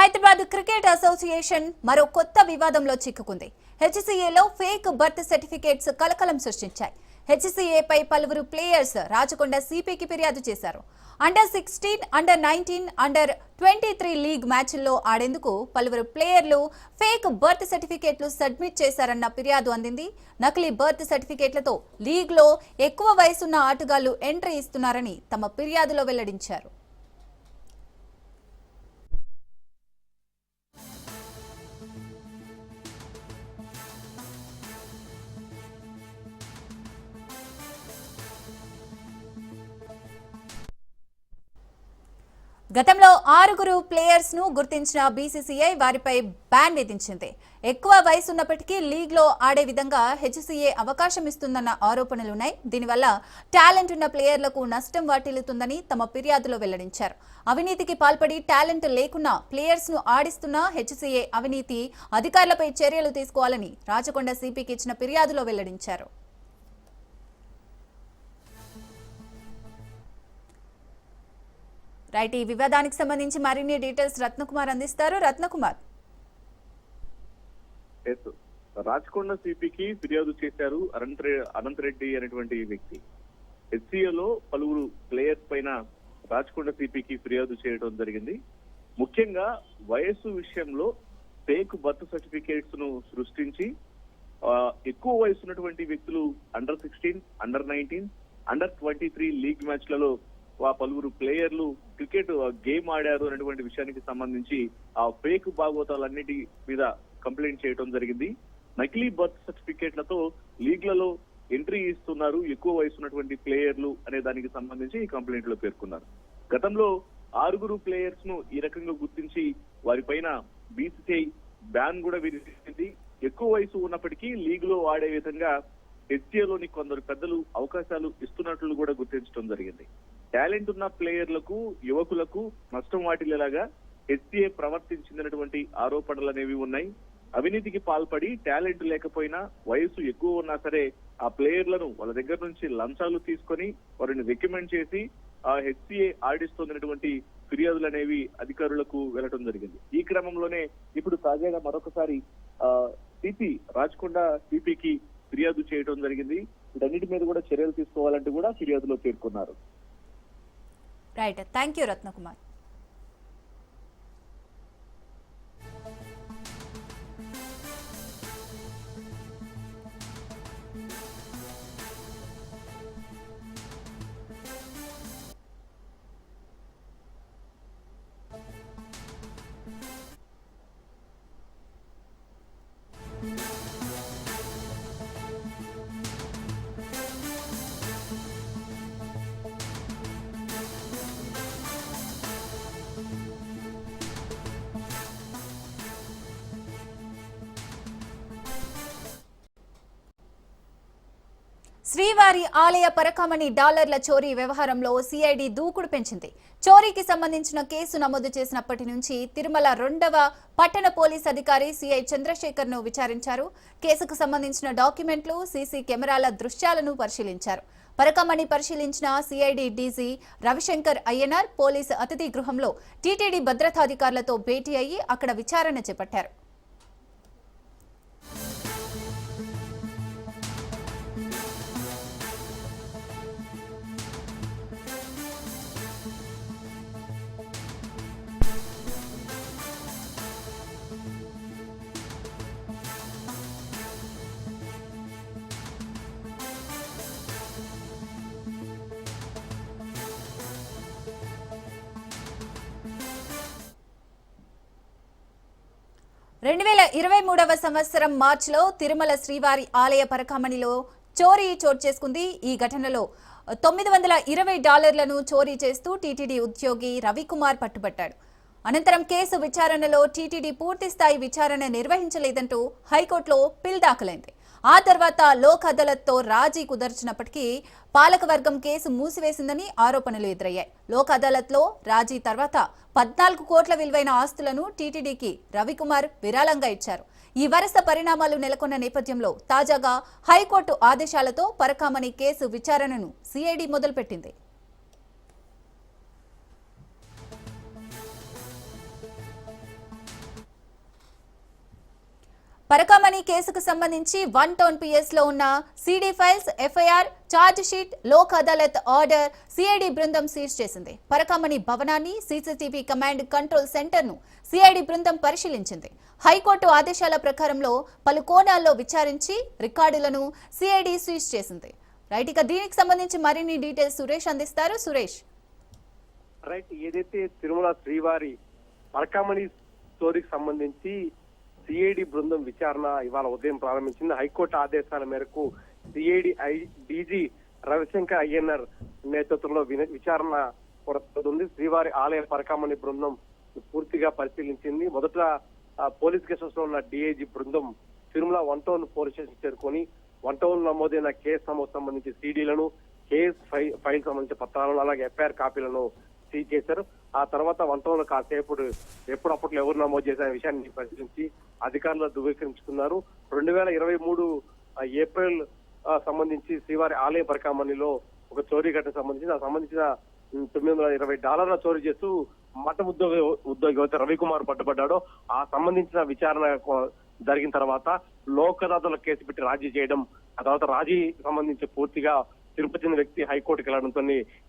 Hyderabad cricket association మరో కొత్త వివాదంలో చిక్కుకుంది. హెచ్సీఏలో ఫేక్ బర్త్ సర్టిఫికేట్స్ కలకలం సృష్టించాయి. హెచ్సీఏపై పలువురు ప్లేయర్స్ రాచకొండ సిపికి ఫిర్యాదు చేశారు. Under sixteen under nineteen under twenty three league మ్యాచ్ల్లో ఆడేందుకు పలువురు ప్లేయర్లు ఫేక్ బర్త్ సర్టిఫికేట్లు సబ్మిట్ చేశారన్న ఫిర్యాదు అందింది. నకిలీ బర్త్ సర్టిఫికేట్లతో లీగ్లో ఎక్కువ వయసున్న ఆటగాళ్ళు ఎంట్రీ ఇస్తున్నారని తమ ఫిర్యాదులో వెల్లడించారు. గతంలో ఆరుగురు ప్లేయర్స్ను గుర్తించిన బీసీసీఐ వారిపై బ్యాన్ విధించింది. ఎక్కువ వయసున్నప్పటికీ లీగ్లో ఆడే విధంగా హెచ్సీఏ అవకాశం ఇస్తుందన్న ఆరోపణలున్నాయి. దీనివల్ల టాలెంట్ ఉన్న ప్లేయర్లకు నష్టం వాటిల్లుతుందని తమ ఫిర్యాదులో వెల్లడించారు. అవినీతికి పాల్పడి టాలెంట్ లేకున్నా ప్లేయర్స్ను ఆడిస్తున్న హెచ్సీఏ అవినీతి అధికారులపై చర్యలు తీసుకోవాలని రాచకొండ సిపికి ఇచ్చిన ఫిర్యాదులో వెల్లడించారు. రైట్ ఈ వివాదానికి సంబంధించి మరిన్ని డీటెయిల్స్ రత్నకుమార్ అందిస్తారు. రత్నకుమార్. ఎస్ రాచకొండ సిపికి ఫిర్యాదు చేశారు అనంత రెడ్డి అనేటువంటి వ్యక్తి. హెచ్సిఏలో పలువురు ప్లేయర్స్ పైన రాచకొండ సిపికి ఫిర్యాదు చేయడం జరిగింది. ముఖ్యంగా వయస్సు విషయంలో ఫేక్ బర్త్ సర్టిఫికేట్స్ను సృష్టించి ఎక్కువ వయసు ఉన్నటువంటి వ్యక్తులు under sixteen under nineteen under twenty three league మ్యాచ్లలో పలువురు ప్లేయర్లు క్రికెట్ గేమ్ ఆడారు అనేటువంటి విషయానికి సంబంధించి ఆ ఫేక్ భాగవతాలన్నిటి మీద కంప్లైంట్ చేయడం జరిగింది. నకిలీ బర్త్ సర్టిఫికేట్లతో లీగ్లలో ఎంట్రీ ఇస్తున్నారు ఎక్కువ వయసు ఉన్నటువంటి ప్లేయర్లు అనే దానికి సంబంధించి ఈ కంప్లైంట్లో పేర్కొన్నారు. గతంలో ఆరుగురు ప్లేయర్స్ను ఈ రకంగా గుర్తించి వారిపైన బీసీసీఐ బ్యాన్ కూడా విధించింది. ఎక్కువ వయసు ఉన్నప్పటికీ లీగ్లో ఆడే విధంగా హెచ్సిఏలోని కొందరు పెద్దలు అవకాశాలు ఇస్తున్నట్లు కూడా గుర్తించడం జరిగింది. టాలెంట్ ఉన్న ప్లేయర్లకు యువకులకు నష్టం వాటిల్లేలాగా హెచ్సిఏ ప్రవర్తించినటువంటి ఆరోపణలు అనేవి ఉన్నాయి. అవినీతికి పాల్పడి టాలెంట్ లేకపోయినా వయసు ఎక్కువ ఉన్నా సరే ఆ ప్లేయర్లను వాళ్ళ దగ్గర నుంచి లంచాలు తీసుకొని వారిని రికమెండ్ చేసి ఆ హెచ్సిఏ ఆడిస్తున్నటువంటి ఫిర్యాదులు అనేవి అధికారులకు వెళ్ళటం జరిగింది. ఈ క్రమంలోనే ఇప్పుడు తాజాగా మరొకసారి ఆ సిపి రాచకొండ సిపికి ఫిర్యాదు చేయడం జరిగింది. వీటన్నిటి మీద కూడా చర్యలు తీసుకోవాలంటూ కూడా ఫిర్యాదులో పేర్కొన్నారు. రైట్ థ్యాంక్ యూ రత్నకుమార్ శ్రీవారి ఆలయ పరకామణి డాలర్ల చోరీ వ్యవహారంలో సిఐడి దూకుడు పెంచింది. చోరీకి సంబంధించిన కేసు నమోదు చేసినప్పటి నుంచి తిరుమల రెండవ పట్టణ పోలీస్ అధికారి సిఐ చంద్రశేఖర్ను విచారించారు. కేసుకు సంబంధించిన డాక్యుమెంట్లు సీసీ కెమెరాల దృశ్యాలను పరిశీలించారు. పరకమణి పరిశీలించిన CID DG Ravishankar Ayyanar police అతిథి గృహంలో టీటీడీ భద్రతాధికారులతో భేటీ అయ్యి అక్కడ విచారణ చేపట్టారు. రెండు వేల ఇరవై మూడవ సంవత్సరం మార్చిలో తిరుమల శ్రీవారి ఆలయ పరకామణిలో చోరీ చోటు చేసుకుంది ఈ ఘటనలో. తొమ్మిది వందల ఇరవై డాలర్లను చోరీ చేస్తూ టీటీడీ ఉద్యోగి రవికుమార్ పట్టుబట్టాడు. అనంతరం కేసు విచారణలో టీటీడీ పూర్తిస్థాయి విచారణ నిర్వహించలేదంటూ హైకోర్టులో పిల్ దాఖలైంది. ఆ తర్వాత లోక్ అదాలత్తో రాజీ కుదర్చినప్పటికీ పాలకవర్గం కేసు మూసివేసిందని ఆరోపణలు ఎదురయ్యాయి. లోక్ అదాలత్లో రాజీ తర్వాత పద్నాలుగు కోట్ల విలువైన ఆస్తులను టీటీడీకి రవికుమార్ విరాళంగా ఇచ్చారు. ఈ వరుస పరిణామాలు నెలకొన్న నేపథ్యంలో తాజాగా హైకోర్టు ఆదేశాలతో పరకామణి కేసు విచారణను సిఐడి మొదలుపెట్టింది. పరకామణి కేసుకు సంబంధించి వన్ టౌన్ పిఎస్లో ఉన్న CD files FIR charge sheet Lok Adalat order CID బృందం సీజ్ చేసింది. పరకామణి భవనాన్ని సీసీటీవీ కమాండ్ కంట్రోల్ సెంటర్ను సిఐడి బృందం పరిశీలించింది. హైకోర్టు ఆదేశాల ప్రకారంలో పలు కోణాల్లో విచారించి రికార్డులను సిఐడి సీజ్ చేసింది. రైట్ ఇక దీనికి సంబంధించి మరిన్ని డీటెయిల్స్ సురేష్ అందిస్తారు. సురేష్. రైట్ ఏదైతే తిరుమల శ్రీవారి పరకామణి స్టోరీకి సంబంధించి సిఐడి బృందం విచారణ ఇవాళ ఉదయం ప్రారంభించింది. హైకోర్టు ఆదేశాల మేరకు CID I DG Ravishankar Ayyanar నేతృత్వంలో విన- విచారణ కొనసాగుతుంది. శ్రీవారి ఆలయ పరకామణి బృందం పూర్తిగా పరిశీలించింది. మొదట పోలీస్ కేసెస్లో ఉన్న డిఐజీ బృందం Tirumala one town police station చేరుకొని వన్ టౌన్ నమోదైన కేసు నమోదు సంబంధించి సీడీలను కేసు ఫైల్ ఫైల్ సంబంధించిన పత్రాలను అలాగే ఎఫ్ఐఆర్ కాపీలను సీజ్ చేశారు. ఆ తర్వాత వన్ టౌన్ కాసేపు ఎప్పుడప్పట్లో ఎవరు నమోదు చేసిన విషయాన్ని పరిశీలించి అధికారులు ధృవీకరించుకున్నారు. రెండు వేల ఇరవై మూడు ఏప్రిల్ సంబంధించి శ్రీవారి ఆలయ పరికామణిలో ఒక చోరీ ఘటన సంబంధించి ఆ సంబంధించిన తొమ్మిది వందల ఇరవై డాలర్ల చోరీ చేస్తూ మఠ ఉద్యోగ ఉద్యోగి అయితే రవికుమార్ పట్టుబడ్డాడో ఆ సంబంధించిన విచారణ జరిగిన తర్వాత లోక్ అదాలత్లో కేసు పెట్టి రాజీ చేయడం ఆ తర్వాత రాజీ సంబంధించి పూర్తిగా తిరుపతి చెందిన వ్యక్తి హైకోర్టుకి వెళ్ళడంతో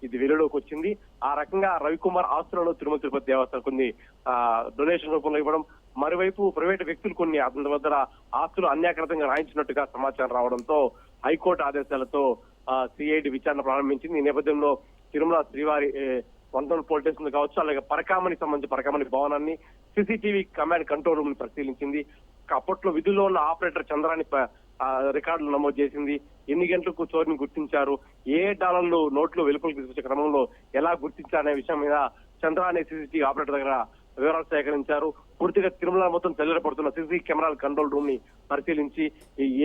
ఇది వెలుగులోకి వచ్చింది. ఆ రకంగా రవికుమార్ ఆస్తులను తిరుమల తిరుపతి దేవస్థానం కొన్ని ఆ డొనేషన్ రూపంలో ఇవ్వడం మరోవైపు ప్రైవేటు వ్యక్తులు కొన్ని అతని వద్ద ఆస్తులు అన్యాకృతంగా రాయించినట్టుగా సమాచారం రావడంతో హైకోర్టు ఆదేశాలతో సిఐడి విచారణ ప్రారంభించింది. ఈ నేపథ్యంలో తిరుమల శ్రీవారి ఏ, పోలీస్ స్టేషన్ కావచ్చు అలాగే పరకామణి సంబంధించి పరకామణి భవనాన్ని సీసీటీవీ కమాండ్ కంట్రోల్ రూమ్ని పరిశీలించింది అప్పట్లో విధుల్లో ఉన్న ఆపరేటర్ చంద్రాని రికార్డులు నమోదు చేసింది. ఎన్ని గంటలకు చోరుని గుర్తించారు? ఏ డాలర్లు నోట్లు వెలుపలకు తీసుకొచ్చే క్రమంలో ఎలా గుర్తించారనే విషయం మీద చంద్ర అనే సీసీటీవీ ఆపరేటర్ దగ్గర వివరాలు సేకరించారు. పూర్తిగా తిరుమల మొత్తం చల్లరపడుతున్న సీసీ కెమెరాల కంట్రోల్ రూమ్ని పరిశీలించి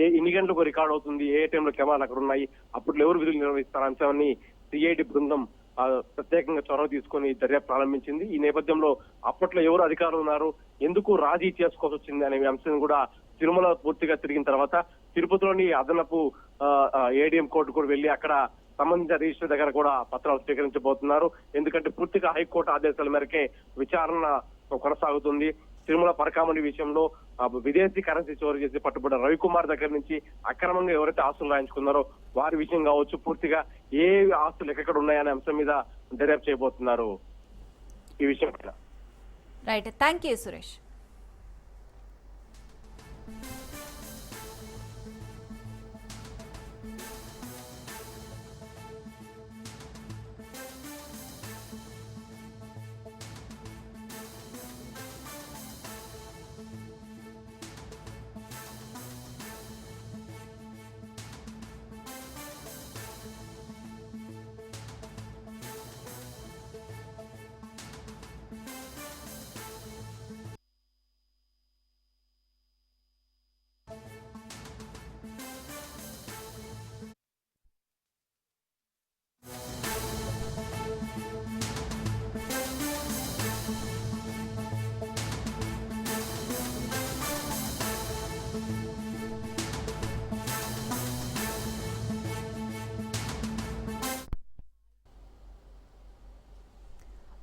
ఏ ఎన్ని గంటలకు రికార్డ్ అవుతుంది ఏ టైంలో కెమెరాలు అక్కడ ఉన్నాయి అప్పట్లో ఎవరు విధులు నిర్వహిస్తారు అంశాన్ని సిఐడి బృందం ప్రత్యేకంగా చొరవ తీసుకొని దర్యాప్తు ప్రారంభించింది. ఈ నేపథ్యంలో అప్పట్లో ఎవరు అధికారులు ఉన్నారు ఎందుకు రాజీ చేసుకోవాల్సి వచ్చింది అనే అంశం కూడా తిరుమల పూర్తిగా తిరిగిన తర్వాత తిరుపతిలోని అదనపు ఏడిఎం కోర్టు కూడా వెళ్ళి అక్కడ సంబంధించిన రిజిస్టర్ దగ్గర కూడా పత్రాలు స్వీకరించబోతున్నారు. ఎందుకంటే పూర్తిగా హైకోర్టు ఆదేశాల మేరకే విచారణ కొనసాగుతుంది. తిరుమల పరకామణి విషయంలో విదేశీ కరెన్సీ చోరీ చేసి పట్టుబడిన రవికుమార్ దగ్గర నుంచి అక్రమంగా ఎవరైతే ఆస్తులు రాయించుకున్నారో వారి విషయం కావచ్చు పూర్తిగా ఏ ఆస్తులు ఎక్కడ ఉన్నాయనే అంశం మీద దర్యాప్తు చేయబోతున్నారు. ఈ విషయం రైట్ థ్యాంక్ యూ సురేష్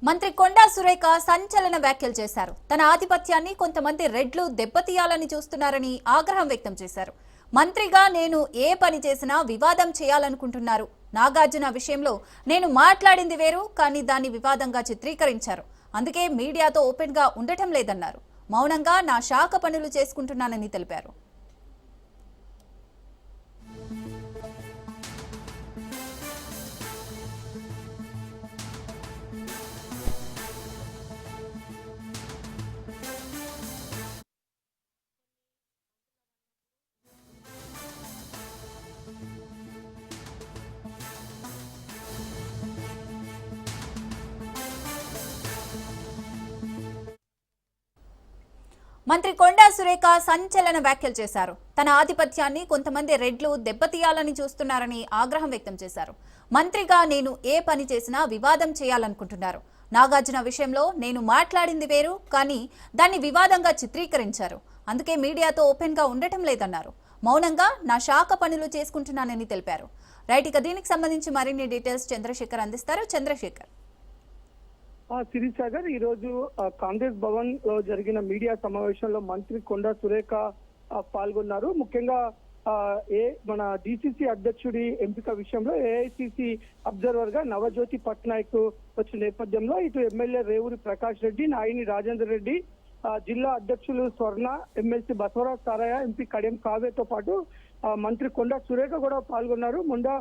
మంత్రి కొండా సురేఖ సంచలన వ్యాఖ్యలు చేశారు. తన ఆధిపత్యాన్ని కొంతమంది రెడ్లు దెబ్బతీయాలని చూస్తున్నారని ఆగ్రహం వ్యక్తం చేశారు. మంత్రిగా నేను ఏ పని చేసినా వివాదం చేయాలనుకుంటున్నారు. నాగార్జున విషయంలో నేను మాట్లాడింది వేరు కానీ దాన్ని వివాదంగా చిత్రీకరించారు. అందుకే మీడియాతో ఓపెన్గా ఉండటం లేదన్నారు. మౌనంగా నా శాఖ పనులు చేసుకుంటున్నానని తెలిపారు. మంత్రి కొండా సురేఖ సంచలన వ్యాఖ్యలు చేశారు. తన ఆధిపత్యాన్ని కొంతమంది రెడ్లు దెబ్బతీయాలని చూస్తున్నారని ఆగ్రహం వ్యక్తం చేశారు. మంత్రిగా నేను ఏ పని చేసినా వివాదం చేయాలనుకుంటున్నారు. నాగార్జున విషయంలో నేను మాట్లాడింది వేరు కానీ దాన్ని వివాదంగా చిత్రీకరించారు. అందుకే మీడియాతో ఓపెన్గా ఉండటం లేదన్నారు. మౌనంగా నా శాఖ పనులు చేసుకుంటున్నానని తెలిపారు. రైట్ ఇక దీనికి సంబంధించి మరిన్ని డీటెయిల్స్ చంద్రశేఖర్ అందిస్తారు. చంద్రశేఖర్. ఆ శిరీష గారు ఈ రోజు కాంగ్రెస్ భవన్లో జరిగిన మీడియా సమావేశంలో మంత్రి కొండా సురేఖ పాల్గొన్నారు. ముఖ్యంగా ఏ మన డిసిసి అధ్యక్షుడి ఎంపిక విషయంలో ఏఐసిసి అబ్జర్వర్గా నవజ్యోతి పట్నాయక్ వచ్చిన నేపథ్యంలో ఇటు ఎమ్మెల్యే రేవూరి ప్రకాష్ రెడ్డి నాయిని రాజేందర్ రెడ్డి జిల్లా అధ్యక్షులు స్వర్ణ ఎమ్మెల్సీ బసవరాజ్ సారయ్య ఎంపీ కడియం కావేతో పాటు మంత్రి కొండా సురేఖ కూడా పాల్గొన్నారు. ముండా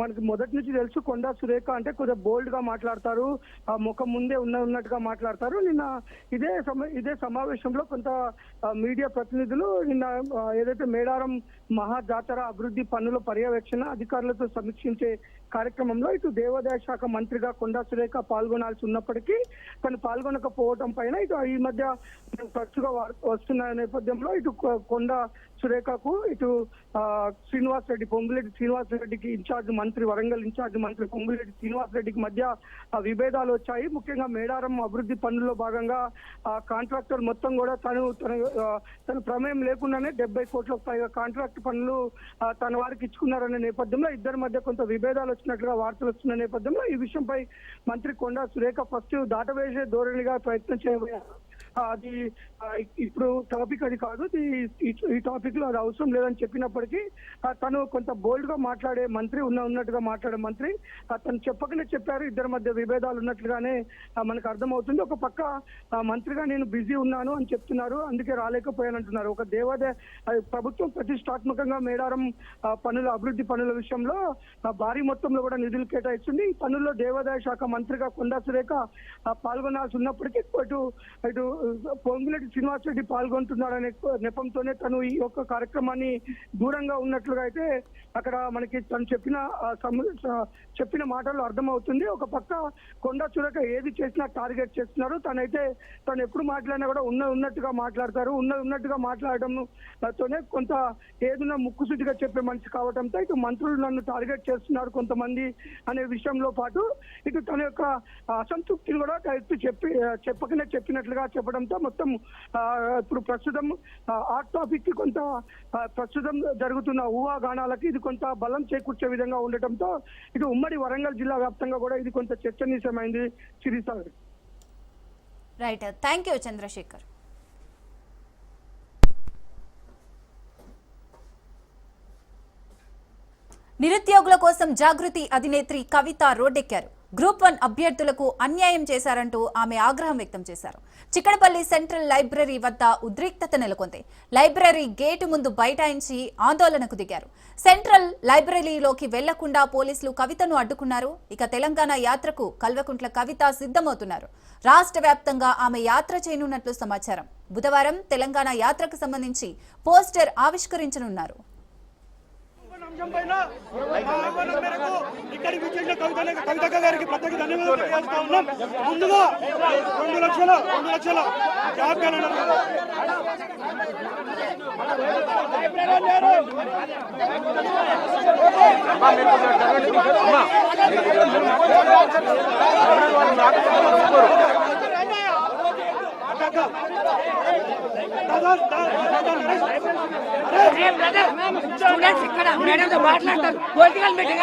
మనకి మొదటి నుంచి తెలుసు కొండా సురేఖ అంటే కొద్దిగా బోల్డ్గా మాట్లాడతారు. ఆ ముఖం ముందే ఉన్న ఉన్నట్టుగా మాట్లాడతారు. నిన్న ఇదే సమ ఇదే సమావేశంలో కొంత మీడియా ప్రతినిధులు నిన్న ఏదైతే మేడారం మహా జాతర అభివృద్ధి పనుల పర్యవేక్షణ అధికారులతో సమీక్షించే కార్యక్రమంలో ఇటు దేవాదాయ శాఖ మంత్రిగా కొండా సురేఖ పాల్గొనాల్సి ఉన్నప్పటికీ తను పాల్గొనకపోవడం పైన ఇటు ఈ మధ్య తరచుగా వస్తున్న నేపథ్యంలో ఇటు కొండ కొండా సురేఖకు ఇటు శ్రీనివాస్ రెడ్డి పొంగులెడ్డి శ్రీనివాస్ రెడ్డికి ఇన్ఛార్జ్ మంత్రి వరంగల్ ఇన్ఛార్జ్ మంత్రి పొంగులేటి శ్రీనివాస్ రెడ్డికి మధ్య ఆ, విభేదాలు వచ్చాయి. ముఖ్యంగా మేడారం అభివృద్ధి పనుల్లో భాగంగా ఆ కాంట్రాక్టర్ మొత్తం కూడా తను తన తన ప్రమేయం లేకుండానే డెబ్బై కోట్లకు పైగా కాంట్రాక్ట్ పనులు తన వారికి ఇచ్చుకున్నారనే నేపథ్యంలో ఇద్దరి మధ్య కొంత విభేదాలు వచ్చినట్లుగా వార్తలు వస్తున్న నేపథ్యంలో ఈ విషయంపై మంత్రి కొండా సురేఖ ఫస్ట్ దాటవేసే ధోరణిగా ప్రయత్నం చేయబోయారు. అది ఇప్పుడు టాపిక్ అది కాదు ఈ- ఈ- టాపిక్లో అది అవసరం లేదని చెప్పినప్పటికీ తను కొంత బోల్డ్గా మాట్లాడే మంత్రి ఉన్న ఉన్నట్టుగా మాట్లాడే మంత్రి తను చెప్పకనే చెప్పారు ఇద్దరి మధ్య విభేదాలు ఉన్నట్లుగానే మనకు అర్థమవుతుంది. ఒక పక్క ఆ, మంత్రిగా నేను బిజీ ఉన్నాను అని చెప్తున్నారు అందుకే రాలేకపోయాను అంటున్నారు ఒక దేవాదాయ అది ప్రభుత్వం ప్రతిష్టాత్మకంగా మేడారం ఆ, పనుల అభివృద్ధి పనుల విషయంలో ఆ, భారీ మొత్తంలో కూడా నిధులు కేటాయిస్తుంది. ఈ పనుల్లో దేవాదాయ శాఖ మంత్రిగా కొండా సురేఖ పాల్గొనాల్సి ఉన్నప్పటికీ ఇటు ఇటు పొంగులేటి శ్రీనివాస్ రెడ్డి పాల్గొంటున్నాడనే నెపంతోనే తను ఈ యొక్క కార్యక్రమాన్ని దూరంగా ఉన్నట్లుగా అయితే అక్కడ మనకి తను చెప్పిన చెప్పిన మాటల్లో అర్థమవుతుంది. ఒక పక్క కొండ చూడక ఏది చేసినా టార్గెట్ చేస్తున్నారు. తనైతే తను ఎప్పుడు మాట్లాడినా కూడా ఉన్న ఉన్నట్టుగా మాట్లాడతారు. ఉన్న ఉన్నట్టుగా మాట్లాడడం తోనే కొంత ఏదైనా ముక్కుసూటిగా చెప్పే మనిషి కావడంతో ఇటు మంత్రులు నన్ను టార్గెట్ చేస్తున్నారు కొంతమంది అనే విషయంలో పాటు ఇటు తన యొక్క అసంతృప్తిని కూడా ఎత్తి చెప్పి చెప్పకనే చెప్పినట్లుగా చెప్ప అవ్వడంతో మొత్తం ఇప్పుడు ప్రస్తుతం ఆ, టాపిక్కి కొంత ప్రస్తుతం జరుగుతున్న ఊహాగానాలకి ఇది కొంత బలం చేకూర్చే విధంగా ఉండటంతో ఇటు ఉమ్మడి వరంగల్ జిల్లా వ్యాప్తంగా కూడా ఇది కొంత చర్చనీయమైంది సిరిసా రైట్ థ్యాంక్ యూ చంద్రశేఖర్. నిరుద్యోగుల కోసం జాగృతి అధినేత్రి కవిత రోడ్డెక్కారు. గ్రూప్ వన్ అభ్యర్థులకు అన్యాయం చేశారంటూ ఆమె ఆగ్రహం వ్యక్తం చేశారు. చిక్కడపల్లి సెంట్రల్ లైబ్రరీ వద్ద ఉద్రిక్తత నెలకొంది. లైబ్రరీ గేటు ముందు బైఠాయించి ఆందోళనకు దిగారు. సెంట్రల్ లైబ్రరీలోకి వెళ్ళకుండా పోలీసులు కవితను అడ్డుకున్నారు. ఇక తెలంగాణ యాత్రకు కల్వకుంట్ల కవిత సిద్ధమవుతున్నారు. రాష్ట్ర వ్యాప్తంగా ఆమె యాత్ర చేయనున్నట్లు సమాచారం. బుధవారం తెలంగాణ యాత్రకు సంబంధించి పోస్టర్ ఆవిష్కరించనున్నారు. అంశం పైన ఆహ్వానం మేరకు ఇక్కడికి విచ్చేసిన కవిత కవితక్క గారికి ప్రత్యేక ధన్యవాదాలు తెలియజేస్తా ఉన్నాం. ముందుగా రెండు లక్షల రెండు లక్షల జాబ్ క్యాలెండర్ దాదా దాదా స్టూడెంట్స్ ఇక్కడ మేడంతో మాట్లాడతారు పొలిటికల్ మీటింగ్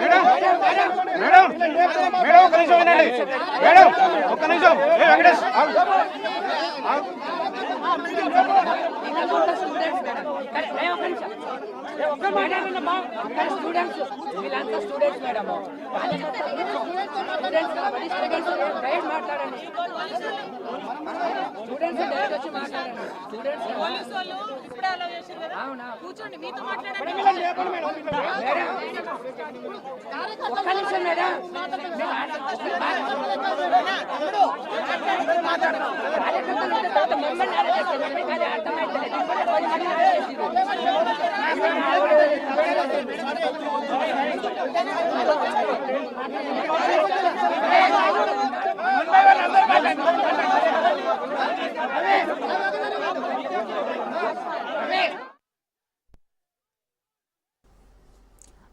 మేడం మేడం ఒక్క నిమిషం వినండి మేడం ఒక్క నిమిషం ఏ వెంకటేష్ స్టూడెంట్స్ వీళ్ళంతా స్టూడెంట్స్ మేడం స్టూడెంట్స్ మాట్లాడండి స్టూడెంట్స్ మాట్లాడండి పోలీసు వాళ్ళు ఇప్పుడే అలా చేశారు కదా అవునా కూర్చోండి మీతో మాట్లాడండి ఒక్క నిమిషం మేడం మమ్మల్ని అరెస్ట్ చేస్తే అది అర్థమైతే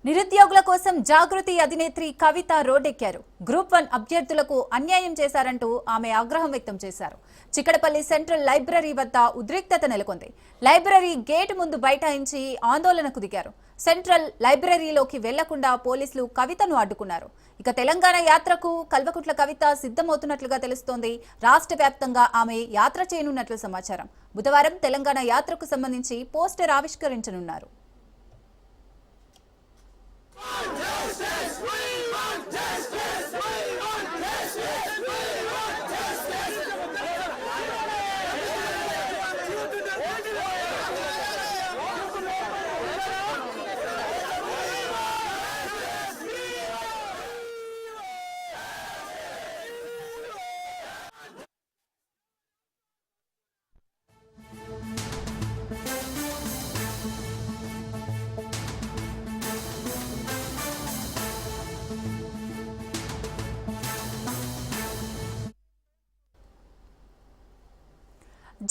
నిరుద్యోగుల కోసం జాగృతి అధినేత్రి కవిత రోడ్డెక్కారు. గ్రూప్ వన్ అభ్యర్థులకు అన్యాయం చేశారంటూ ఆమె ఆగ్రహం వ్యక్తం చేశారు. చిక్కడపల్లి సెంట్రల్ లైబ్రరీ వద్ద ఉద్రిక్తత నెలకొంది. లైబ్రరీ గేట్ ముందు బైఠాయించి ఆందోళనకు దిగారు. సెంట్రల్ లైబ్రరీలోకి వెళ్ళకుండా పోలీసులు కవితను అడ్డుకున్నారు. ఇక తెలంగాణ యాత్రకు కల్వకుట్ల కవిత సిద్ధమవుతున్నట్లుగా తెలుస్తోంది. రాష్ట్ర వ్యాప్తంగా ఆమె యాత్ర చేయనున్నట్లు సమాచారం. బుధవారం తెలంగాణ యాత్రకు సంబంధించి పోస్టర్ ఆవిష్కరించనున్నారు.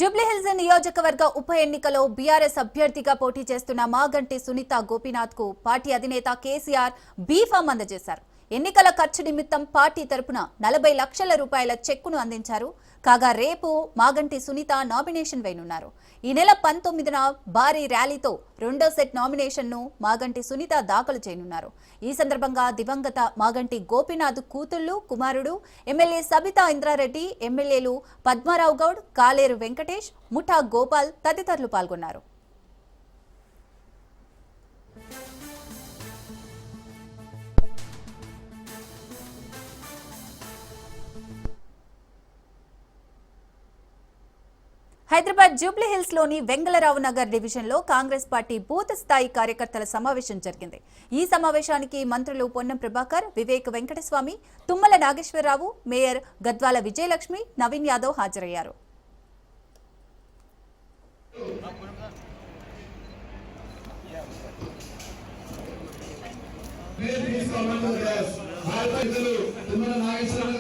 జూబ్లీహిల్స్ నియోజకవర్గ ఉప ఎన్నికలో బీఆర్ఎస్ అభ్యర్థిగా పోటీ చేస్తున్న మాగంటి సునీత గోపీనాథ్కు పార్టీ అధినేత కేసీఆర్ బీఫామ్ అందజేశారు. ఎన్నికల ఖర్చు నిమిత్తం పార్టీ తరపున నలభై లక్షల రూపాయల చెక్కును అందించారు. కాగా రేపు మాగంటి సునీత నామినేషన్ వేయనున్నారు. ఈ నెల పంతొమ్మిదిన భారీ ర్యాలీతో రెండో సెట్ నామినేషన్ను మాగంటి సునీత దాఖలు చేయనున్నారు. ఈ సందర్భంగా దివంగత మాగంటి గోపీనాథ్ కూతుళ్ళు కుమారుడు ఎమ్మెల్యే సబితా ఇంద్రారెడ్డి ఎమ్మెల్యేలు పద్మారావు గౌడ్ కాలేరు వెంకటేష్ ముఠా గోపాల్ తదితరులు పాల్గొన్నారు. హైదరాబాద్ జూబ్లీ హిల్స్లోని వెంగళరావు నగర్ డివిజన్లో కాంగ్రెస్ పార్టీ బూత్ స్థాయి కార్యకర్తల సమావేశం జరిగింది. ఈ సమావేశానికి మంత్రులు పొన్నం ప్రభాకర్ వివేక్ వెంకటస్వామి తుమ్మల నాగేశ్వరరావు మేయర్ గద్వాల విజయలక్ష్మి నవీన్ యాదవ్ హాజరయ్యారు.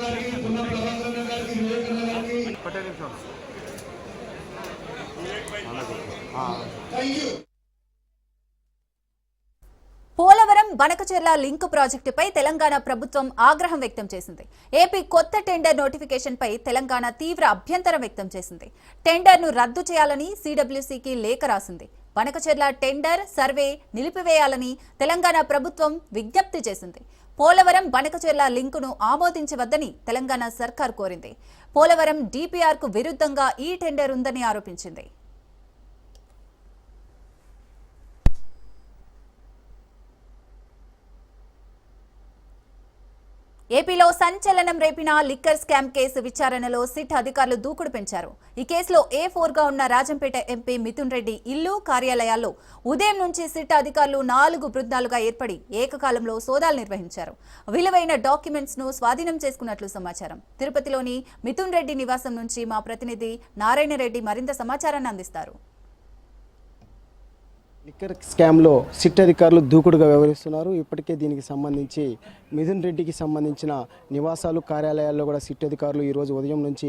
గారికి గారికి వివేకన్న గారికి thank you Polavaram Banakacherla link ప్రాజెక్టుపై తెలంగాణ ప్రభుత్వం ఆగ్రహం వ్యక్తం చేసింది. ఏపీ కొత్త టెండర్ నోటిఫికేషన్పై తెలంగాణ తీవ్ర అభ్యంతరం వ్యక్తం చేసింది. టెండర్ను రద్దు చేయాలని సిడబ్ల్యూసీకి లేఖ రాసింది. బనకచెర్ల టెండర్ సర్వే నిలిపివేయాలని తెలంగాణ ప్రభుత్వం విజ్ఞప్తి చేసింది. పోలవరం బనకచెర్ల లింకును ఆమోదించవద్దని తెలంగాణ సర్కార్ కోరింది. పోలవరం డీపీఆర్కు విరుద్ధంగా ఈ టెండర్ ఉందని ఆరోపించింది. ఏపీలో సంచలనం రేపిన లిక్కర్ స్కామ్ కేసు విచారణలో సిట్ అధికారులు దూకుడు పెంచారు. ఈ కేసులో ఏ ఫోర్గా ఉన్న రాజంపేట ఎంపీ మిథున్ రెడ్డి ఇల్లు కార్యాలయాల్లో ఉదయం నుంచి సిట్ అధికారులు నాలుగు బృందాలుగా ఏర్పడి ఏకకాలంలో సోదాలు నిర్వహించారు. విలువైన డాక్యుమెంట్స్ను స్వాధీనం చేసుకున్నట్లు సమాచారం. తిరుపతిలోని మిథున్ రెడ్డి నివాసం నుంచి మా ప్రతినిధి నారాయణ రెడ్డి మరింత సమాచారాన్ని అందిస్తారు. లిక్కర్ స్కామ్లో సిట్ అధికారులు దూకుడుగా వ్యవహరిస్తున్నారు. ఇప్పటికే దీనికి సంబంధించి మిథున్ రెడ్డికి సంబంధించిన నివాసాలు కార్యాలయాల్లో కూడా సిట్ అధికారులు ఈరోజు ఉదయం నుంచి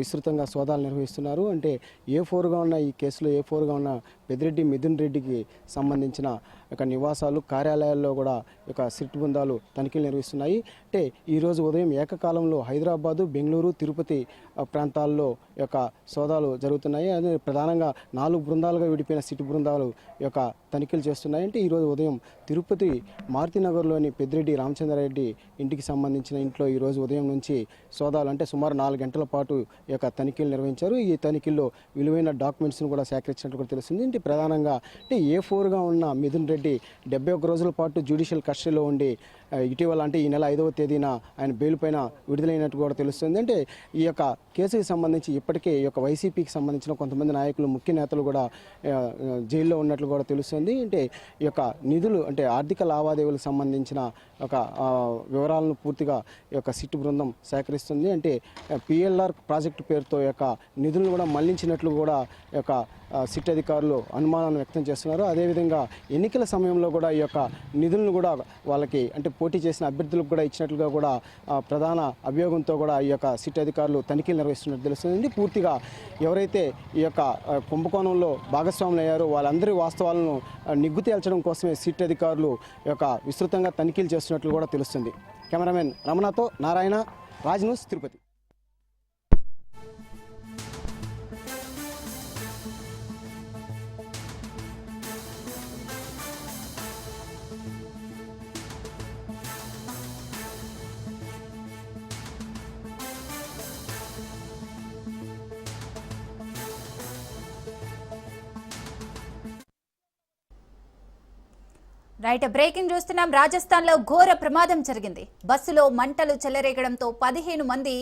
విస్తృతంగా సోదాలు నిర్వహిస్తున్నారు. అంటే ఏ ఫోర్గా ఉన్న ఈ కేసులో ఏ ఫోర్గా ఉన్న పెద్దిరెడ్డి మిథున్ రెడ్డికి సంబంధించిన యొక్క నివాసాలు కార్యాలయాల్లో కూడా యొక్క సిట్ బృందాలు తనిఖీలు నిర్వహిస్తున్నాయి. అంటే ఈరోజు ఉదయం ఏకకాలంలో హైదరాబాదు బెంగళూరు తిరుపతి ప్రాంతాల్లో యొక్క సోదాలు జరుగుతున్నాయి. అదే ప్రధానంగా నాలుగు బృందాలుగా విడిపోయిన సిట్ బృందాలు యొక్క తనిఖీలు చేస్తున్నాయంటే ఈరోజు ఉదయం తిరుపతి మారుతినగర్లోని పెద్దిరెడ్డి రామచంద్రారెడ్డి ఇంటికి సంబంధించిన ఇంట్లో ఈరోజు ఉదయం నుంచి సోదాలు అంటే సుమారు నాలుగు గంటల పాటు ఈ యొక్క తనిఖీలు నిర్వహించారు. ఈ తనిఖీల్లో విలువైన డాక్యుమెంట్స్ను కూడా సేకరించినట్టు కూడా తెలుస్తుంది. అంటే ప్రధానంగా అంటే ఏ ఫోర్గా ఉన్న మిథున్ రెడ్డి డెబ్బై ఒక్క రోజుల పాటు జ్యుడిషియల్ కస్టడీలో ఉండి ఇటీవల అంటే ఈ నెల ఐదవ తేదీన ఆయన బెయిల్ పైన విడుదలైనట్టు కూడా తెలుస్తుంది. అంటే ఈ యొక్క కేసుకి సంబంధించి ఇప్పటికే ఈ యొక్క వైసీపీకి సంబంధించిన కొంతమంది నాయకులు ముఖ్య నేతలు కూడా జైల్లో ఉన్నట్లు కూడా తెలుస్తుంది. అంటే ఈ యొక్క నిధులు అంటే ఆర్థిక లావాదేవీలకు సంబంధించిన ఒక వివరాలను పూర్తిగా ఈ యొక్క సిట్ బృందం సేకరిస్తుంది. అంటే పిఎల్ఆర్ ప్రాజెక్టు పేరుతో యొక్క నిధులను కూడా మళ్ళించినట్లు కూడా యొక్క సిట్ అధికారులు అనుమానాన్ని వ్యక్తం చేస్తున్నారు. అదేవిధంగా ఎన్నికల సమయంలో కూడా ఈ యొక్క నిధులను కూడా వాళ్ళకి అంటే పోటీ చేసిన అభ్యర్థులకు కూడా ఇచ్చినట్లుగా కూడా ప్రధాన అభియోగంతో కూడా ఈ యొక్క సిట్ అధికారులు తనిఖీలు నిర్వహిస్తున్నట్టు తెలుస్తుంది. పూర్తిగా ఎవరైతే ఈ యొక్క కుంభకోణంలో భాగస్వాములు అయ్యారో వాళ్ళందరి వాస్తవాలను నిగ్గు తేల్చడం కోసమే సిట్ అధికారులు ఈ యొక్క విస్తృతంగా తనిఖీలు చేస్తున్నట్లు కూడా తెలుస్తుంది. Cameraman రమణతో Narayana Raj news Tirupati. Right breaking చూస్తున్నాం. రాజస్థాన్లో ఘోర ప్రమాదం జరిగింది. బస్సులో మంటలు చెలరేగడంతో పదిహేను మంది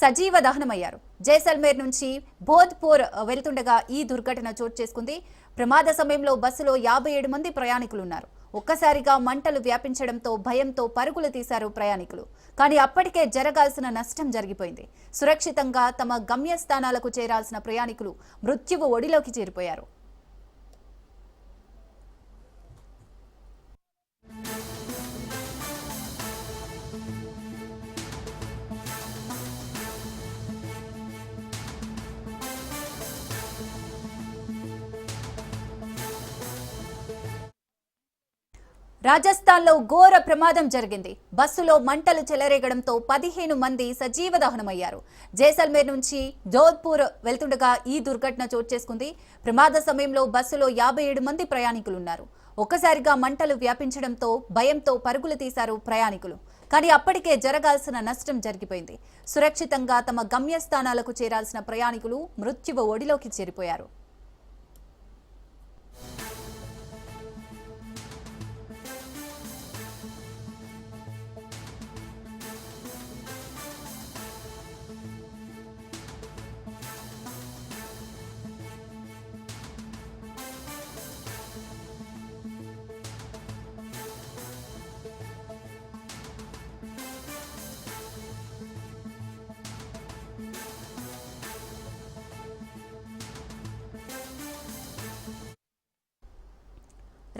సజీవ దహనమయ్యారు. జైసల్మేర్ నుంచి బోధ్పూర్ వెళ్తుండగా ఈ దుర్ఘటన చోటు చేసుకుంది. ప్రమాద సమయంలో బస్సులో యాభై ఏడు మంది ప్రయాణికులు ఉన్నారు ఒక్కసారిగా మంటలు వ్యాపించడంతో భయంతో పరుగులు తీశారు ప్రయాణికులు. కానీ అప్పటికే జరగాల్సిన నష్టం జరిగిపోయింది. సురక్షితంగా తమ గమ్యస్థానాలకు చేరాల్సిన ప్రయాణికులు మృత్యువు ఒడిలోకి చేరిపోయారు. రాజస్థాన్లో ఘోర ప్రమాదం జరిగింది. బస్సులో మంటలు చెలరేగడంతో పదిహేను మంది సజీవ దహనమయ్యారు. జైసల్మేర్ నుంచి జోధ్పూర్ వెళ్తుండగా ఈ దుర్ఘటన చోటు చేసుకుంది. ప్రమాద సమయంలో బస్సులో యాభై ఏడు మంది ప్రయాణికులు ఉన్నారు ఒక్కసారిగా మంటలు వ్యాపించడంతో భయంతో పరుగులు తీశారు ప్రయాణికులు. కానీ అప్పటికే జరగాల్సిన నష్టం జరిగిపోయింది. సురక్షితంగా తమ గమ్యస్థానాలకు చేరాల్సిన ప్రయాణికులు మృత్యువ ఒడిలోకి చేరిపోయారు.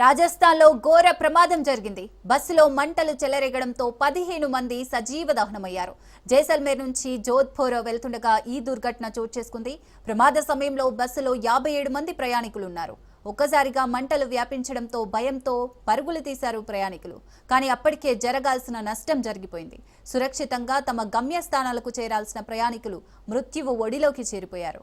రాజస్థాన్లో ఘోర ప్రమాదం జరిగింది. బస్సులో మంటలు చెలరేగడంతో పదిహేను మంది సజీవ దహనమయ్యారు. జైసల్మేర్ నుంచి జోధ్పూర్ వెళ్తుండగా ఈ దుర్ఘటన చోటు చేసుకుంది. ప్రమాద సమయంలో బస్సులో యాభై ఏడు మంది ప్రయాణికులు ఉన్నారు ఒక్కసారిగా మంటలు వ్యాపించడంతో భయంతో పరుగులు తీశారు ప్రయాణికులు. కానీ అప్పటికే జరగాల్సిన నష్టం జరిగిపోయింది. సురక్షితంగా తమ గమ్యస్థానాలకు చేరాల్సిన ప్రయాణికులు మృత్యువు ఒడిలోకి చేరిపోయారు.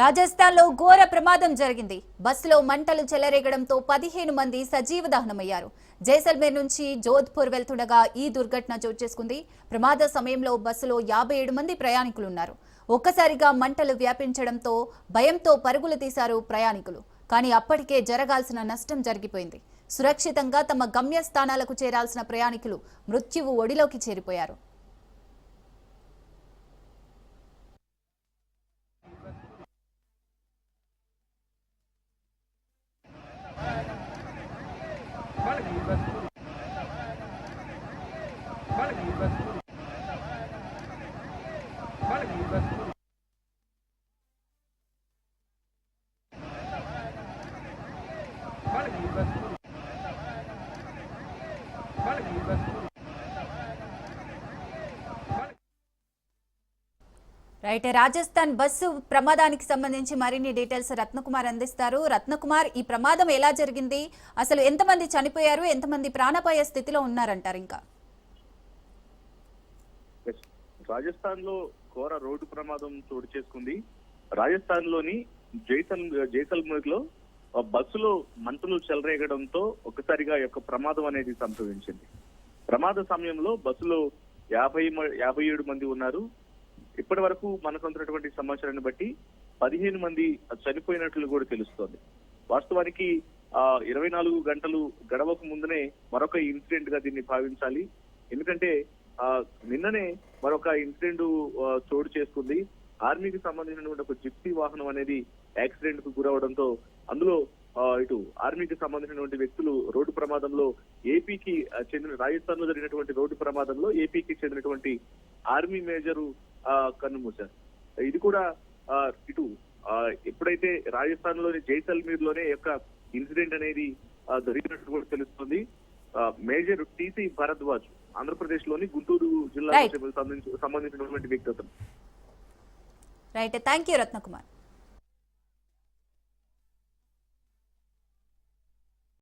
రాజస్థాన్లో ఘోర ప్రమాదం జరిగింది. బస్సులో మంటలు చెలరేగడంతో పదిహేను మంది సజీవ దహనమయ్యారు. జైసల్మేర్ నుంచి జోధ్పూర్ వెళ్తుండగా ఈ దుర్ఘటన చోటు చేసుకుంది. ప్రమాద సమయంలో బస్సులో యాభై ఏడు మంది ప్రయాణికులు ఉన్నారు ఒక్కసారిగా మంటలు వ్యాపించడంతో భయంతో పరుగులు తీశారు ప్రయాణికులు. కానీ అప్పటికే జరగాల్సిన నష్టం జరిగిపోయింది. సురక్షితంగా తమ గమ్యస్థానాలకు చేరాల్సిన ప్రయాణికులు మృత్యువు ఒడిలోకి చేరిపోయారు. రైట్ రాజస్థాన్ బస్సు ప్రమాదానికి సంబంధించి మరిన్ని డీటెయిల్స్ రత్నకుమార్ అందిస్తారు. రత్నకుమార్ ఈ ప్రమాదం ఎలా జరిగింది? అసలు ఎంతమంది చనిపోయారు? ఎంతమంది ప్రాణాపాయ స్థితిలో ఉన్నారంటారు ఇంకా? రాజస్థాన్లో ఘోర రోడ్డు ప్రమాదం చోటు చేసుకుంది. రాజస్థాన్లోని జైసల్ జైసల్మూర్లో బస్సులో మంటలు చెలరేగడంతో ఒక్కసారిగా యొక్క ప్రమాదం అనేది సంభవించింది. ప్రమాద సమయంలో బస్సులో యాభై మ- యాభై ఏడు మంది ఉన్నారు. ఇప్పటి వరకు మనకు అందుతున్నటువంటి సమాచారాన్ని బట్టి పదిహేను మంది చనిపోయినట్లు కూడా తెలుస్తోంది. వాస్తవానికి ఆ ఇరవై నాలుగు గంటలు గడవక ముందునే మరొక ఇన్సిడెంట్గా దీన్ని భావించాలి. ఎందుకంటే నిన్ననే మరొక ఇన్సిడెంట్ చోటు చేసుకుంది. ఆర్మీకి సంబంధించినటువంటి ఒక జిప్సీ వాహనం అనేది యాక్సిడెంట్కు గురవడంతో అందులో ఇటు ఆర్మీకి సంబంధించినటువంటి వ్యక్తులు రోడ్డు ప్రమాదంలో ఏపీకి చెందిన రాజస్థాన్లో జరిగినటువంటి రోడ్డు ప్రమాదంలో ఏపీకి చెందినటువంటి ఆర్మీ మేజరు ఆ, కన్నుమూశారు. ఇది కూడా ఇటు ఎప్పుడైతే రాజస్థాన్లోని జైసల్మీర్లోనే యొక్క ఇన్సిడెంట్ అనేది జరిగినట్టు కూడా తెలుస్తుంది. ఆ, మేజర్ టీసీ భరద్వాజ్ ఆంధ్రప్రదేశ్లోని గుంటూరు జిల్లాకు. సంబంధించి- సంబంధించినటువంటి వ్యక్తి అతను. Right thank you Ratnakumar